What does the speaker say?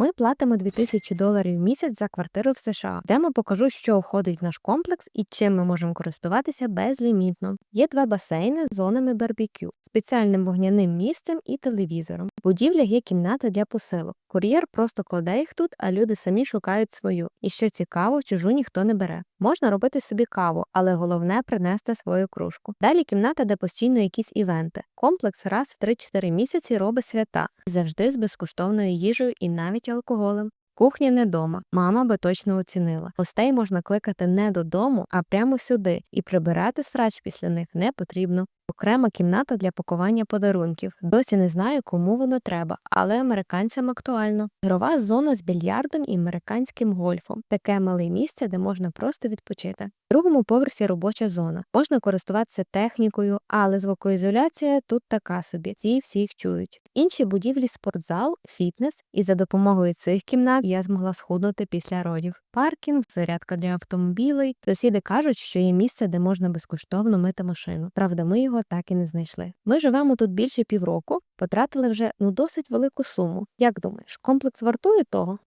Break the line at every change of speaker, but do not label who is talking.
Ми платимо 2000 доларів в місяць за квартиру в США. де ми покажу, що входить в наш комплекс і чим ми можемо користуватися безлімітно. Є два басейни з зонами барбекю, спеціальним вогняним місцем і телевізором. В будівлях є кімната для посилок. Кур'єр просто кладе їх тут, а люди самі шукають свою. І що цікаво, чужу ніхто не бере. Можна робити собі каву, але головне принести свою кружку. Далі кімната, де постійно якісь івенти. Комплекс раз в 3-4 місяці робить свята, завжди з безкоштовною їжею і навіть алкоголем. Кухня не дома, мама би точно оцінила. Гостей можна кликати не додому, а прямо сюди, і прибирати срач після них не потрібно. Окрема кімната для пакування подарунків. Досі не знаю, кому воно треба, але американцям актуально. Ігрова зона з більярдом і американським гольфом. Таке мале місце, де можна просто відпочити. В другому поверсі робоча зона. Можна користуватися технікою, але звукоізоляція тут така собі. Всі всіх чують. Інші будівлі спортзал, фітнес, і за допомогою цих кімнат я змогла схуднути після родів. Паркінг, зарядка для автомобілей. Сусіди кажуть, що є місце, де можна безкоштовно мити машину. Правда, ми його так і не знайшли. Ми живемо тут більше півроку, потратили вже ну досить велику суму. Як думаєш, комплекс вартує того?